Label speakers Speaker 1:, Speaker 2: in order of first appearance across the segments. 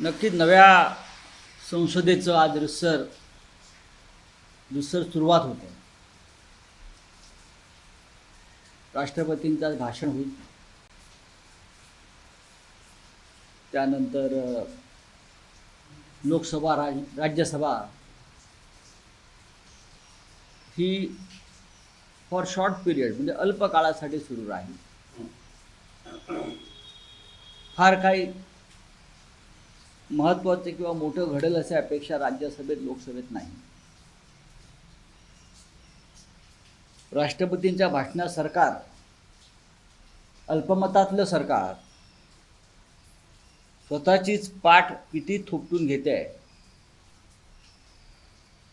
Speaker 1: नक्कीच नव्या संसदेचं आज रिसर रिसर सुरुवात होते. राष्ट्रपतींचं आज भाषण होईल. त्यानंतर लोकसभा राज राज्यसभा ही फॉर शॉर्ट पिरियड म्हणजे अल्प काळासाठी सुरू राहील. फार काही महत्त्वाचं किंवा मोठं घडेल अशा अपेक्षा राज्यसभेत लोकसभेत नाही. राष्ट्रपतींच्या भाषणात सरकार अल्पमतातलं सरकार स्वतःचीच पाठ किती थोपटून घेते आहे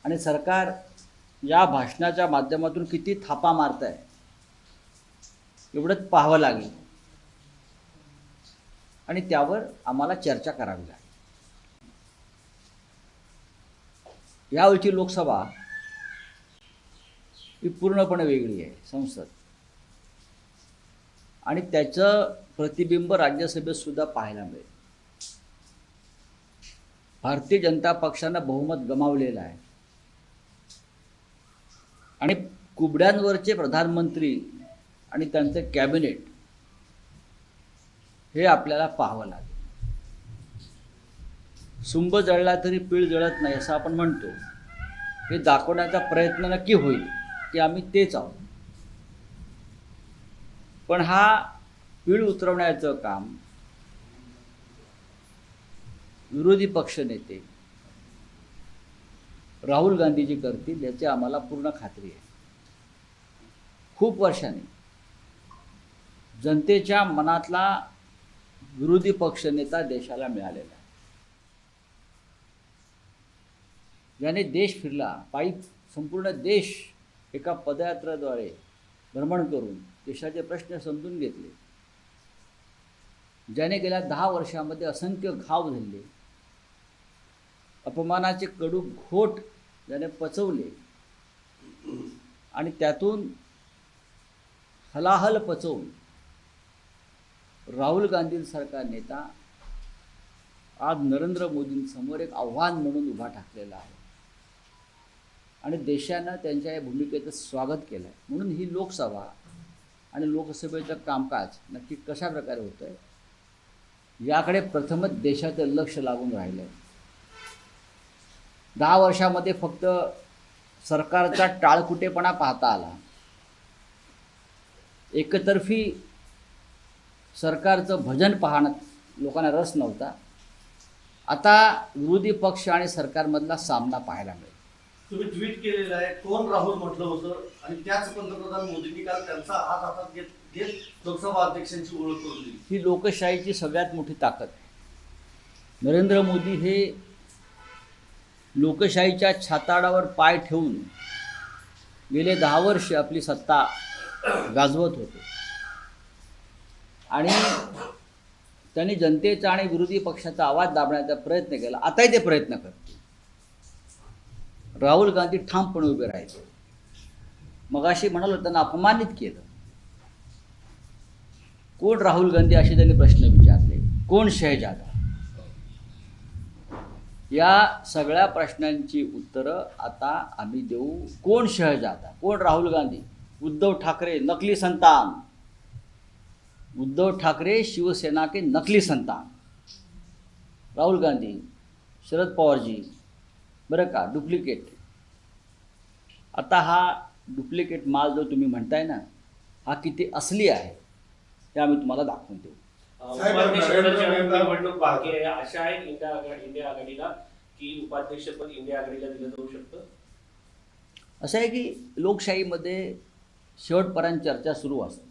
Speaker 1: आणि सरकार या भाषणाच्या माध्यमातून किती थापा मारत आहे एवढंच पाहावं लागेल. आणि त्यावर आम्हाला चर्चा करावी लागेल. यावेळची लोकसभा ही पूर्णपणे वेगळी आहे संसद. आणि त्याचं प्रतिबिंब राज्यसभेत सुद्धा पाहायला मिळेल. भारतीय जनता पक्षानं बहुमत गमावलेलं आहे. आणि कुबड्यांवरचे प्रधानमंत्री आणि त्यांचं कॅबिनेट हे आपल्याला पाहावं लागेल. सुंब जळला तरी पीळ जळत नाही असं आपण म्हणतो. हे दाखवण्याचा प्रयत्न नक्की होईल की आम्ही तेच आहोत. पण हा पीळ उतरवण्याचं काम विरोधी पक्ष नेते राहुल गांधीजी करतील याची आम्हाला पूर्ण खात्री आहे. खूप वर्षांनी जनतेच्या मनातला विरोधी पक्षनेता देशाला मिळालेला आहे ज्याने देश फिरला पायी संपूर्ण देश एका पदयात्रेद्वारे भ्रमण करून देशाचे प्रश्न समजून घेतले. ज्याने गेल्या दहा वर्षामध्ये असंख्य घाव झाले अपमानाचे कडू घोट ज्याने पचवले. आणि त्यातून हलाहल पचवून राहुल गांधींसारखा नेता आज नरेंद्र मोदींसमोर एक आव्हान म्हणून उभा ठाकलेला आहे. आणि देशानं त्यांच्या या भूमिकेचं स्वागत केलं आहे म्हणून ही लोकसभा आणि लोकसभेचं कामकाज नक्की कशा प्रकारे होतं आहे याकडे प्रथमच देशाचं लक्ष लागून राहिलं आहे दहा वर्षामध्ये फक्त सरकारचा टाळकुटेपणा पाहता आला. एकतर्फी सरकारचं भजन पाहण्यात लोकांना रस नव्हता. आता विरोधी पक्ष आणि सरकारमधला सामना पाहायला मिळेल
Speaker 2: तुम्ही ट्विट केलेलं आहे कोण राहुल म्हटलं होतं आणि त्याच पंतप्रधान मोदींनी काल त्यांचा हात हातात घेत घेत लोकसभा अध्यक्षांची ओळख करून दिली.
Speaker 1: ही लोकशाहीची सगळ्यात मोठी ताकद नरेंद्र मोदी हे लोकशाहीच्या छाताडावर पाय ठेवून गेले दहा वर्ष आपली सत्ता गाजवत होते. आणि त्यांनी जनतेचा आणि विरोधी पक्षाचा आवाज दाबण्याचा प्रयत्न केला. आताही ते प्रयत्न करतील. राहुल गांधी ठामपणे उभे राहिले मगाशी म्हणालो त्यांना अपमानित केलं. कोण राहुल गांधी असे त्यांनी प्रश्न विचारले? कोण शहजादा? या सगळ्या प्रश्नांची उत्तरं आता आम्ही देऊ. कोण शहजादा? कोण राहुल गांधी? उद्धव ठाकरे नकली संतान. उद्धव ठाकरे शिवसेना के नकली संतान. राहुल गांधी शरद पवारजी बरं का? डुप्लिकेट आता हा डुप्लिकेट माल जो तुम्ही म्हणताय ना हा किती असली आहे ते आम्ही तुम्हाला दाखवून देऊ.
Speaker 3: साहेब,
Speaker 4: उपाध्यक्षपदाची
Speaker 3: नरेंद्र मोदी-
Speaker 4: निवडणूक बाकी आहे. आशा आहे इंडिया आघाडी इंडिया आघाडीला की उपाध्यक्षपद इंडिया आघाडीला दिलं जाऊ शकतं.
Speaker 1: असं आहे की लोकशाहीमध्ये शेवटपर्यंत चर्चा सुरू असते.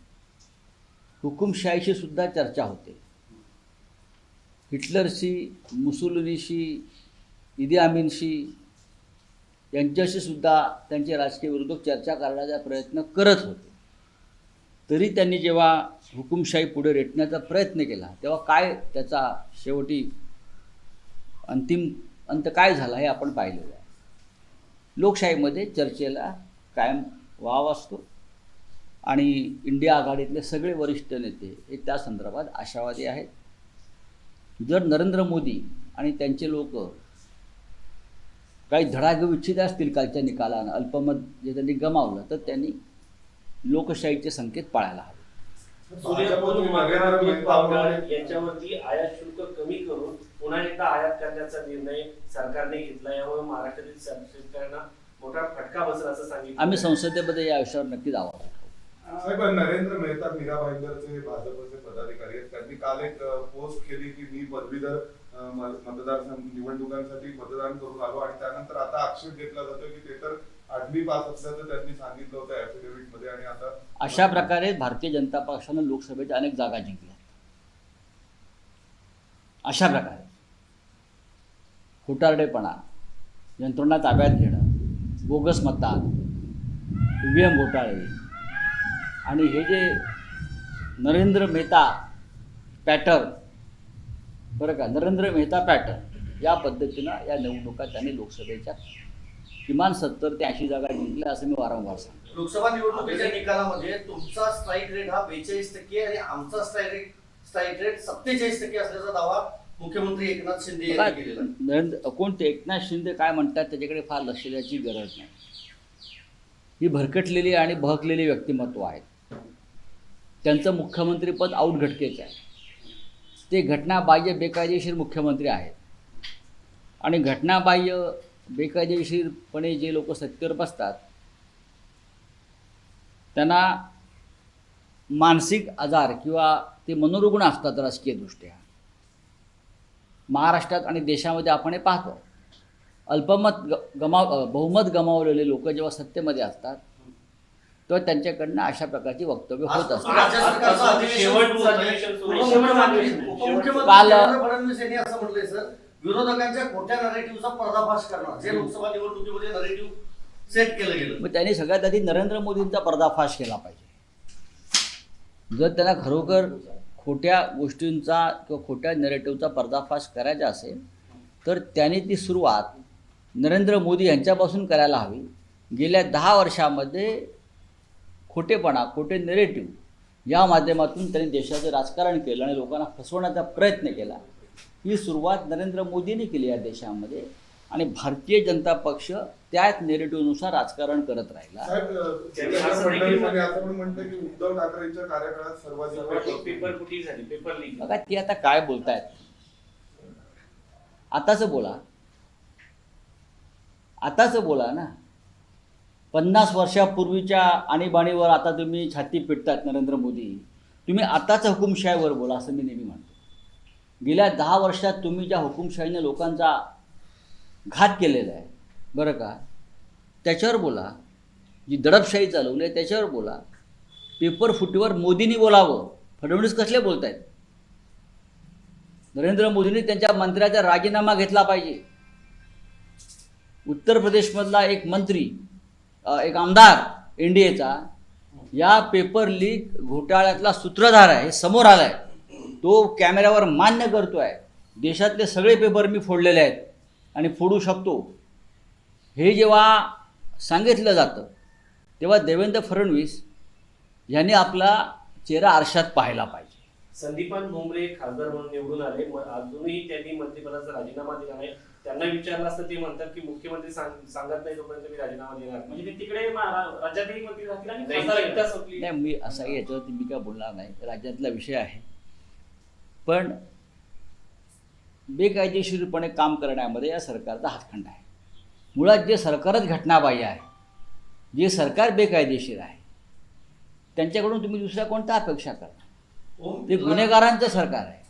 Speaker 1: हुकुमशाहीशी सुद्धा चर्चा होते. हिटलरशी मुसोलिनीशी इदी आमीनशी यांच्याशी सुद्धा त्यांचे राजकीय विरोधक चर्चा करण्याचा प्रयत्न करत होते. तरी त्यांनी जेव्हा हुकुमशाही पुढे रेटण्याचा प्रयत्न केला तेव्हा काय त्याचा शेवटी अंतिम अंत काय झाला हे आपण पाहिलेलं आहे. लोकशाहीमध्ये चर्चेला कायम वाव असतो आणि इंडिया आघाडीतले सगळे वरिष्ठ नेते हे त्या संदर्भात आशावादी आहेत. जर नरेंद्र मोदी आणि त्यांचे लोक काही धडा घेऊ इच्छित असतील कालच्या निकालानं अल्पमत जे त्यांनी गमावलं तर त्यांनी लोकशाहीचे संकेत पाळायला हवे.
Speaker 4: सूर्यफूल
Speaker 3: भाजपचे
Speaker 4: मका
Speaker 3: नरेंद्र
Speaker 4: दूध
Speaker 3: मेहता
Speaker 4: पावडर
Speaker 3: म्हणाले-
Speaker 4: यांच्यावरती आयात शुल्क कमी करून पुन्हा एकदा आयात करण्याचा निर्णय सरकारने घेतला. यामुळे महाराष्ट्रातील शेतकऱ्यांना मोठा फटका बसेल असं सांगितलं.
Speaker 1: आम्ही संसदेमध्ये या विषयावर नक्कीच आवाज.
Speaker 3: साहेब नरेंद्र मेहता मीरा भाईंदरचे भाजपचे पदाधिकारी आहेत. त्यांनी काल एक पोस्ट केली की मी पदवीधर मतदार निवडणुकांसाठी मतदान करून आलो आणि त्यानंतर आता आक्षेप घेतला जातो की ते तर आठवी पास असल्याचं त्यांनी सांगितलं होतं ऍफिडेव्हिटमध्ये आणि आता
Speaker 1: अशा प्रकारे भारतीय जनता पक्षानं लोकसभेच्या अनेक जागा जिंकल्या अशा प्रकारे. खोटारडेपणा यंत्रणा ताब्यात घेणं बोगस मतदान ईव्हीएम घोटाळे आणि हे जे नरेंद्र मेहता पॅटर्न बरं का? नरेंद्र मेहता पॅटर्न या पद्धतीनं या निवडणुका त्यांनी लोकसभेच्या किमान सत्तर ते ऐंशी जागा जिंकल्या असं मी वारंवार सांगतो.
Speaker 2: लोकसभा निवडणुकीच्या निकालामध्ये तुमचा स्ट्राईक रेट हा बेचाळीस टक्के आणि आमचा स्ट्राईक रेट स्ट्राईक रेट सत्तेचाळीस टक्के असल्याचा दावा मुख्यमंत्री एकनाथ शिंदे.
Speaker 1: नरेंद्र कोणते एकनाथ शिंदे काय म्हणतात त्याच्याकडे फार लक्ष द्यायची गरज नाही. ही भरकटलेली आणि बहकलेली व्यक्तिमत्व आहेत. त्यांचं मुख्यमंत्रीपद आऊट घटकेचं आहे. ते घटनाबाह्य बेकायदेशीर मुख्यमंत्री आहेत. आणि घटनाबाह्य बेकायदेशीरपणे जे लोक सत्तेवर बसतात त्यांना मानसिक आजार किंवा ते मनोरुग्ण असतात राजकीयदृष्ट्या. महाराष्ट्रात आणि देशामध्ये आपण हे पाहतो. अल्पमत ग गमाव बहुमत गमावलेले लोक जेव्हा सत्तेमध्ये असतात तेव्हा त्यांच्याकडनं अशा प्रकारची वक्तव्य होत असतात काल-
Speaker 2: देवेंद्र फडणवीस यांनी असं म्हटलंय सर विरोधकांच्या खोट्या नरेटिव्हचा पर्दाफाश करणार. जे लोकसभा निवडणुकीमध्ये नरेटिव्ह सेट केलं गेलं.
Speaker 1: मग त्यांनी सगळ्यात आधी नरेंद्र मोदींचा पर्दाफाश केला पाहिजे. जर त्यांना खरोखर खोट्या गोष्टींचा किंवा खोट्या नरेटिव्हचा पर्दाफाश करायचा असेल तर त्यांनी ती सुरुवात नरेंद्र मोदी यांच्यापासून करायला हवी. गेल्या दहा वर्षामध्ये खोटेपणा खोटे नेरेटिव्ह या माध्यमातून त्यांनी देशाचं राजकारण केलं आणि लोकांना फसवण्याचा प्रयत्न केला. ही सुरुवात नरेंद्र मोदींनी केली या देशामध्ये आणि भारतीय जनता पक्ष त्याच नेरेटिव्हनुसार राजकारण करत राहिला.
Speaker 3: साहेब अ,
Speaker 4: त्यांनी
Speaker 3: देवेंद्र
Speaker 4: असं देखील
Speaker 3: फडणवीसांनी असं पण म्हणतं की उद्धव ठाकरेंच्या कार्यकाळात सर्वाधिक
Speaker 4: सर्वाधिक पेपर फुटी झाली? पेपर लीक
Speaker 1: बघा ती आता काय बोलतायत? आताच बोला. आताच बोला ना. पन्नास वर्षापूर्वीच्या आणीबाणीवर आता तुम्ही छाती पिटतात नरेंद्र मोदी. तुम्ही आताच हुकुमशाहीवर बोला असं मी नेहमी म्हणतो. गेल्या दहा वर्षात तुम्ही ज्या हुकुमशाहीने लोकांचा घात केलेला आहे बरं का? त्याच्यावर बोला. जी दडपशाही चालवली आहे त्याच्यावर बोला. पेपर फुटीवर मोदींनी बोलावं. फडणवीस कसले बोलत आहेत नरेंद्र मोदींनी त्यांच्या मंत्र्याचा राजीनामा घेतला पाहिजे. उत्तर प्रदेशमधला एक मंत्री एक आमदार एनडीएचा या पेपर लीक घोटाळ्यातला सूत्रधार आहे हे समोर आलाय. तो कॅमेऱ्यावर मान्य करतो आहे देशातले सगळे पेपर मी फोडलेले आहेत आणि फोडू शकतो. हे जेव्हा सांगितलं जातं तेव्हा देवेंद्र फडणवीस यांनी आपला चेहरा आरशात पाहायला पाहिजे.
Speaker 4: संदीपान भुमरे खासदार म्हणून निवडून आले. अजूनही त्यांनी मंत्रिपदाचा राजीनामा दिला नाही. त्यांना विचारलं असतं ते म्हणतात की मुख्यमंत्री सांग- सांगत नाही तोपर्यंत मी राजीनामा देणार नाही.
Speaker 5: म्हणजे ते तिकडे राज्यातही मंत्री राहतील आणि
Speaker 4: नाही,
Speaker 1: मी असाही याच्यावरती मी काय बोलणार नाही. राज्यातला विषय आहे. पण बेकायदेशीरपणे काम करण्यामध्ये या सरकारचा हातखंड आहे. मुळात जे सरकारच घटनाबाह्य आहे जे सरकार बेकायदेशीर आहे त्यांच्याकडून तुम्ही दुसऱ्या कोणत्या अपेक्षा करता? ते गुन्हेगारांचं सरकार आहे.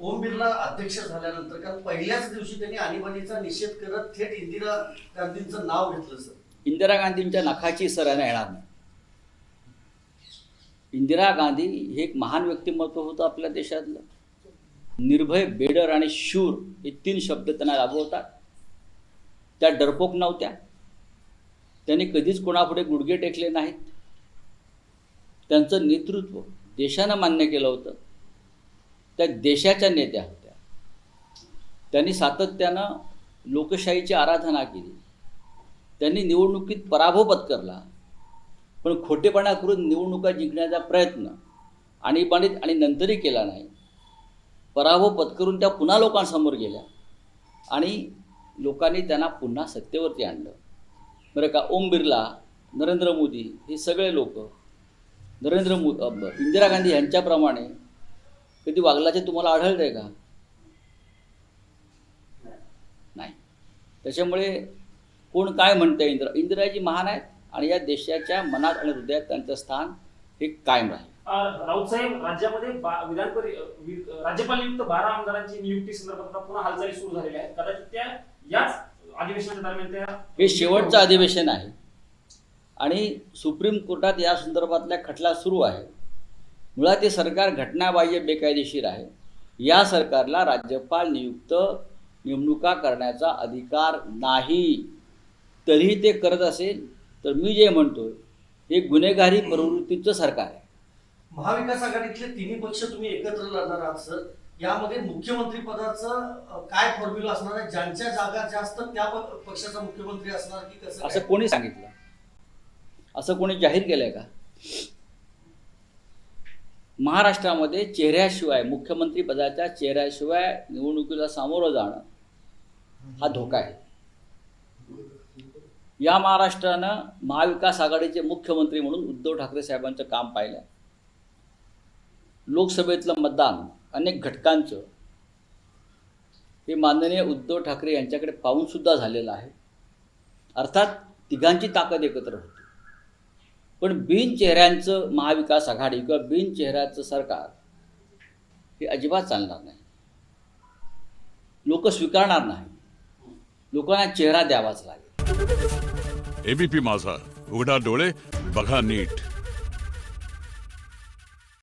Speaker 2: ओम बिर्ला अध्यक्ष झाल्यानंतर कारण पहिल्याच दिवशी त्यांनी आणीबाणीचा निषेध करत थेट इंदिरा गांधींचं नाव घेतलं सर.
Speaker 1: इंदिरा गांधींच्या नखाची सरांना येणार नाही. इंदिरा गांधी हे एक महान व्यक्तिमत्व होतं आपल्या देशातलं. निर्भय बेडर आणि शूर हे तीन शब्द त्यांना राबवतात. त्या डरपोक नव्हत्या. त्यांनी कधीच कोणापुढे गुडघे टेकले नाहीत. त्यांचं नेतृत्व देशानं मान्य केलं होतं. त्या देशाच्या नेत्या होत्या. त्यांनी सातत्यानं लोकशाहीची आराधना केली. त्यांनी निवडणुकीत पराभव पत्करला. पण खोटेपणा करून निवडणुका जिंकण्याचा प्रयत्न आणीबाणीत आणि नंतरही केला नाही. पराभव पत्करून त्या पुन्हा लोकांसमोर गेल्या आणि लोकांनी त्यांना पुन्हा सत्तेवरती आणलं. बरं का ओम बिर्ला नरेंद्र मोदी हे सगळे लोक नरेंद्र मो इंदिरा गांधी यांच्याप्रमाणे कधी वागल्याचे तुम्हाला आढळतंय का? नाही. त्याच्यामुळे कोण काय म्हणतंय इंदिरा इंदिराजी महान आहेत आणि या देशाच्या मनात आणि हृदयात त्यांचं स्थान हे कायम राहील.
Speaker 5: राऊत साहेब राज्यामध्ये विधान राज्यपाल नियुक्त बारा आमदारांची नियुक्ती संदर्भात पुन्हा हालचाली सुरू झालेल्या आहेत. कदाचित त्या याच अधिवेशनाच्या दरम्यान त्या
Speaker 1: हे शेवटचं अधिवेशन आहे. आणि सुप्रीम कोर्टात या संदर्भातला खटला सुरू आहे मुळात हे सरकार घटनाबाह्य बेकायदेशीर आहे. या सरकारला राज्यपाल नियुक्त नेमणुका करण्याचा अधिकार नाही. तरीही ते करत असेल तर मी जे म्हणतोय हे गुन्हेगारी प्रवृत्तीचं सरकार आहे.
Speaker 2: महाविकास आघाडीतले तिन्ही पक्ष तुम्ही एकत्र लढणार आहात सर. यामध्ये मुख्यमंत्री पदाचं काय फॉर्म्युला असणार आहे? ज्यांच्या जागा जास्त त्या पक्षाचा मुख्यमंत्री असणार की कसं
Speaker 1: असं? कोणी सांगितलं? असं कोणी जाहीर केलंय का? महाराष्ट्रामध्ये चेहऱ्याशिवाय मुख्यमंत्री पदाच्या चेहऱ्याशिवाय निवडणुकीला सामोरं जाणं हा धोका आहे. या महाराष्ट्रानं महाविकास आघाडीचे मुख्यमंत्री म्हणून उद्धव ठाकरे साहेबांचं काम पाहिलं. लोकसभेतलं मतदान अनेक घटकांचं हे माननीय उद्धव ठाकरे यांच्याकडे पाहून सुद्धा झालेलं आहे. अर्थात तिघांची ताकद एकत्र होती. पण बिनचेहऱ्यांचं महाविकास आघाडी किंवा बिनचेहऱ्याचं सरकार हे अजिबात चालणार नाही. लोक स्वीकारणार नाही. लोकांना चेहरा द्यावाच लागेल.
Speaker 6: एबीपी माझा. उघडा डोळे बघा नीट.